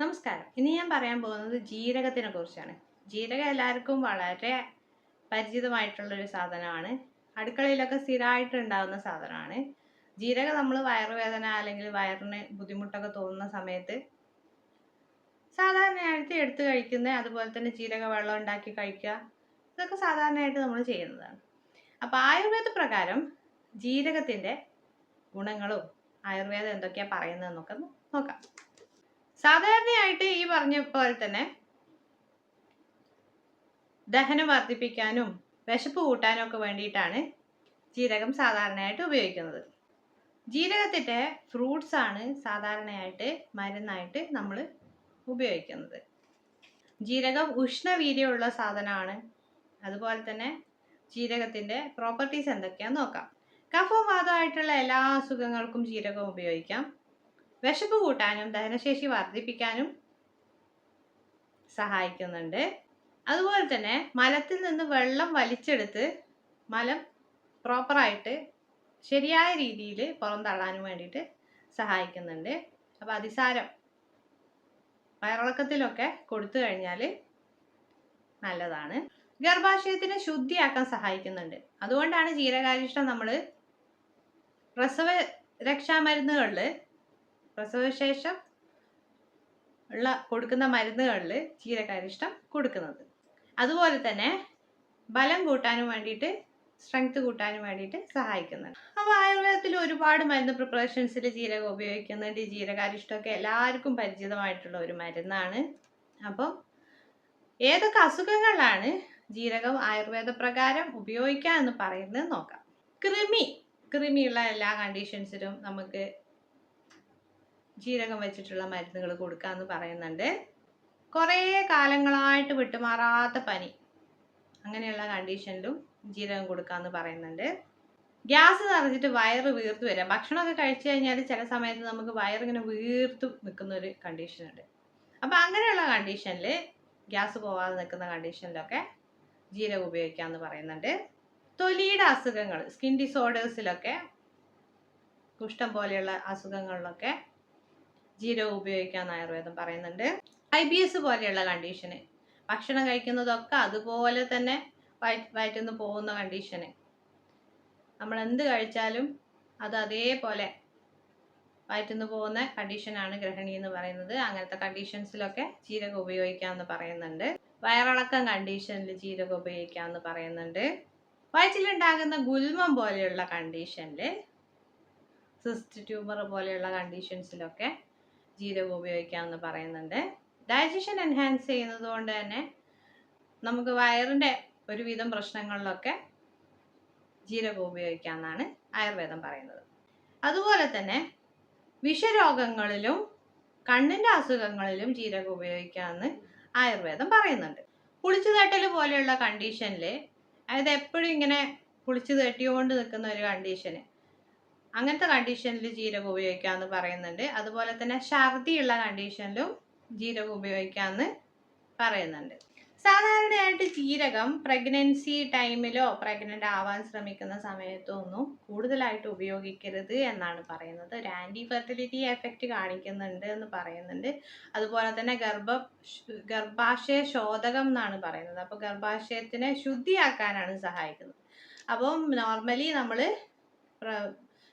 നമസ്കാരം. ഇനി ഞാൻ പറയാൻ പോകുന്നത് ജീരകത്തിനെ കുറിച്ചാണ്. ജീരകം എല്ലാവർക്കും വളരെ പരിചിതമായിട്ടുള്ളൊരു സാധനമാണ്. അടുക്കളയിലൊക്കെ സ്ഥിരമായിട്ട് ഉണ്ടാകുന്ന സാധനമാണ്. ജീരകം നമ്മൾ വയറുവേദന അല്ലെങ്കിൽ വയറിന് ബുദ്ധിമുട്ടൊക്കെ തോന്നുന്ന സമയത്ത് സാധാരണയായിട്ട് എടുത്ത് കഴിക്കുന്ന അതുപോലെ തന്നെ ജീരക വെള്ളം ഉണ്ടാക്കി കഴിക്കുക. ഇതൊക്കെ സാധാരണയായിട്ട് നമ്മൾ ചെയ്യുന്നതാണ്. അപ്പോൾ ആയുർവേദ പ്രകാരം ജീരകത്തിന്റെ ഗുണങ്ങളും ആയുർവേദം എന്തൊക്കെയാണ് പറയുന്നതെന്നൊക്കെ നോക്കാം. സാധാരണയായിട്ട് ഈ പറഞ്ഞ പോലെ തന്നെ ദഹനം വർദ്ധിപ്പിക്കാനും വിശപ്പ് കൂട്ടാനും ഒക്കെ വേണ്ടിയിട്ടാണ് ജീരകം സാധാരണയായിട്ട് ഉപയോഗിക്കുന്നത്. ജീരകത്തിന്റെ ഫ്രൂട്ട്സ് ആണ് സാധാരണയായിട്ട് മരുന്നായിട്ട് നമ്മൾ ഉപയോഗിക്കുന്നത്. ജീരകം ഉഷ്ണവീര്യമുള്ള സാധനമാണ്. അതുപോലെ തന്നെ ജീരകത്തിന്റെ പ്രോപ്പർട്ടീസ് എന്തൊക്കെയാണെന്ന് നോക്കാം. കഫവും വാദമായിട്ടുള്ള എല്ലാ അസുഖങ്ങൾക്കും ജീരകം ഉപയോഗിക്കാം. വിശപ്പ് കൂട്ടാനും ദഹനശേഷി വർദ്ധിപ്പിക്കാനും സഹായിക്കുന്നുണ്ട്. അതുപോലെ തന്നെ മലത്തിൽ നിന്ന് വെള്ളം വലിച്ചെടുത്ത് മലം പ്രോപ്പറായിട്ട് ശരിയായ രീതിയിൽ പുറന്തള്ളാനും വേണ്ടിയിട്ട് സഹായിക്കുന്നുണ്ട്. അപ്പോൾ അതിസാരം വയറിളക്കത്തിലൊക്കെ കൊടുത്തു കഴിഞ്ഞാൽ നല്ലതാണ്. ഗർഭാശയത്തിനെ ശുദ്ധിയാക്കാൻ സഹായിക്കുന്നുണ്ട്. അതുകൊണ്ടാണ് ജീരകാരിഷ്ടം നമ്മൾ പ്രസവ രക്ഷാമരുന്നുകളിൽ പ്രസവശേഷം ഉള്ള കൊടുക്കുന്ന മരുന്നുകളിൽ ജീരകാരിഷ്ടം കൊടുക്കുന്നത്. അതുപോലെ തന്നെ ബലം കൂട്ടാനും വേണ്ടിയിട്ട് സ്ട്രെങ്ത് കൂട്ടാനും വേണ്ടിയിട്ട് സഹായിക്കുന്നുണ്ട് അപ്പോൾ ആയുർവേദത്തിൽ ഒരുപാട് മരുന്ന് പ്രിപ്പറേഷൻസിൽ ജീരകം ഉപയോഗിക്കുന്നുണ്ട്. ജീരകാരിഷ്ടമൊക്കെ എല്ലാവർക്കും പരിചിതമായിട്ടുള്ള ഒരു മരുന്നാണ്. അപ്പം ഏതൊക്കെ അസുഖങ്ങളാണ് ജീരകം ആയുർവേദ പ്രകാരം ഉപയോഗിക്കുക എന്ന് പറയുന്നത് നോക്കാം. കൃമി. കൃമിയുള്ള എല്ലാ കണ്ടീഷൻസിലും നമുക്ക് ജീരകം വെച്ചിട്ടുള്ള മരുന്നുകൾ കൊടുക്കാമെന്ന് പറയുന്നുണ്ട്. കുറേ കാലങ്ങളായിട്ട് വിട്ടുമാറാത്ത പനി. അങ്ങനെയുള്ള കണ്ടീഷനിലും ജീരകം കൊടുക്കാമെന്ന് പറയുന്നുണ്ട്. ഗ്യാസ് നിറഞ്ഞിട്ട് വയറ് വീർത്ത് വരാം ഭക്ഷണമൊക്കെ കഴിച്ചു കഴിഞ്ഞാൽ ചില സമയത്ത് നമുക്ക് വയറിങ്ങനെ വീർത്ത് നിൽക്കുന്ന ഒരു കണ്ടീഷനുണ്ട്. അപ്പം അങ്ങനെയുള്ള കണ്ടീഷനിൽ ഗ്യാസ് പോവാതെ നിൽക്കുന്ന കണ്ടീഷനിലൊക്കെ ജീരകം ഉപയോഗിക്കാമെന്ന് പറയുന്നുണ്ട്. തൊലിയുടെ അസുഖങ്ങൾ സ്കിൻ ഡിസോർഡേഴ്സിലൊക്കെ കുഷ്ഠം പോലെയുള്ള അസുഖങ്ങളിലൊക്കെ ജീരകം ഉപയോഗിക്കാമെന്ന് ആയുർവേദം പറയുന്നുണ്ട്. ഐ ബി എസ് പോലെയുള്ള കണ്ടീഷന് ഭക്ഷണം കഴിക്കുന്നതൊക്കെ അതുപോലെ തന്നെ വയ- വയറ്റിൽ നിന്ന് പോകുന്ന കണ്ടീഷന് നമ്മൾ എന്ത് കഴിച്ചാലും അത് അതേപോലെ വയറ്റിൽ നിന്ന് പോകുന്ന കണ്ടീഷനാണ് ഗ്രഹണി എന്ന് പറയുന്നത്. അങ്ങനത്തെ കണ്ടീഷൻസിലൊക്കെ ജീരകം ഉപയോഗിക്കാമെന്ന് പറയുന്നുണ്ട്. വയറിളക്കം കണ്ടീഷനിൽ ജീരകം ഉപയോഗിക്കാമെന്ന് പറയുന്നുണ്ട്. വയറ്റിലുണ്ടാകുന്ന ഗുൽമം പോലെയുള്ള കണ്ടീഷനിൽ സിസ്റ്റ് ട്യൂമർ പോലെയുള്ള കണ്ടീഷൻസിലൊക്കെ ജീരകം ഉപയോഗിക്കാമെന്ന് പറയുന്നുണ്ട്. ഡയജഷൻ എൻഹാൻസ് ചെയ്യുന്നത് കൊണ്ട് തന്നെ നമുക്ക് വയറിന്റെ ഒരുവിധം പ്രശ്നങ്ങളിലൊക്കെ ജീരകം ഉപയോഗിക്കാമെന്നാണ് ആയുർവേദം പറയുന്നത്. അതുപോലെ തന്നെ വിഷരോഗങ്ങളിലും കണ്ണിന്റെ അസുഖങ്ങളിലും ജീരകം ഉപയോഗിക്കാമെന്ന് ആയുർവേദം പറയുന്നുണ്ട്. പുളിച്ചു തട്ടൽ പോലെയുള്ള കണ്ടീഷനിൽ അതായത് എപ്പോഴും ഇങ്ങനെ പുളിച്ചു തട്ടിയോണ്ട് നിൽക്കുന്ന ഒരു കണ്ടീഷന് അങ്ങനത്തെ കണ്ടീഷനിൽ ജീരകം ഉപയോഗിക്കാമെന്ന് പറയുന്നുണ്ട്. അതുപോലെ തന്നെ ഛർദിയുള്ള കണ്ടീഷനിലും ജീരകം ഉപയോഗിക്കാമെന്ന് പറയുന്നുണ്ട്. സാധാരണയായിട്ട് ജീരകം പ്രഗ്നൻസി ടൈമിലോ പ്രഗ്നന്റ് ആവാൻ ശ്രമിക്കുന്ന സമയത്തോ ഒന്നും കൂടുതലായിട്ട് ഉപയോഗിക്കരുത് എന്നാണ് പറയുന്നത്. ഒരു ആന്റി ഫെർട്ടിലിറ്റി എഫക്റ്റ് കാണിക്കുന്നുണ്ട് എന്ന് പറയുന്നുണ്ട്. അതുപോലെ തന്നെ ഗർഭ ഗർഭാശയ ശോധകം എന്നാണ് പറയുന്നത്. അപ്പോൾ ഗർഭാശയത്തിനെ ശുദ്ധിയാക്കാനാണ് സഹായിക്കുന്നത്. അപ്പം നോർമലി നമ്മൾ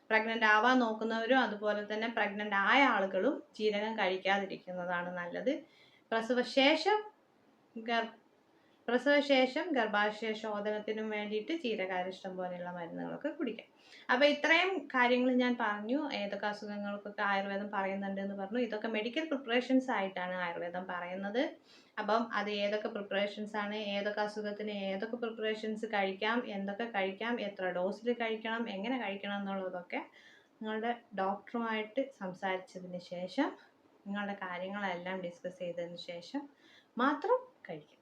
പ്രഗ്നന്റ് ആവാൻ നോക്കുന്നവരും അതുപോലെ തന്നെ പ്രഗ്നന്റ് ആയ ആളുകളും ജീരകം കഴിക്കാതിരിക്കുന്നതാണ് നല്ലത്. പ്രസവശേഷം ഗർ പ്രസവശേഷം ഗർഭാശയ ശോധനത്തിനും വേണ്ടിയിട്ട് ചീരകാരിഷ്ടം പോലെയുള്ള മരുന്നുകളൊക്കെ കുടിക്കാം. അപ്പോൾ ഇത്രയും കാര്യങ്ങൾ ഞാൻ പറഞ്ഞു. ഏതൊക്കെ അസുഖങ്ങൾക്കൊക്കെ ആയുർവേദം പറയുന്നുണ്ട് എന്ന് പറഞ്ഞു. ഇതൊക്കെ മെഡിക്കൽ പ്രിപ്പറേഷൻസ് ആയിട്ടാണ് ആയുർവേദം പറയുന്നത്. അപ്പം അത് ഏതൊക്കെ പ്രിപ്പറേഷൻസ് ആണ് ഏതൊക്കെ അസുഖത്തിന് ഏതൊക്കെ പ്രിപ്പറേഷൻസ് കഴിക്കാം എന്തൊക്കെ കഴിക്കാം എത്ര ഡോസിൽ കഴിക്കണം എങ്ങനെ കഴിക്കണം എന്നുള്ളതൊക്കെ നിങ്ങളുടെ ഡോക്ടറുമായിട്ട് സംസാരിച്ചതിന് ശേഷം നിങ്ങളുടെ കാര്യങ്ങളെല്ലാം ഡിസ്കസ് ചെയ്തതിന് ശേഷം മാത്രം കഴിക്കാം.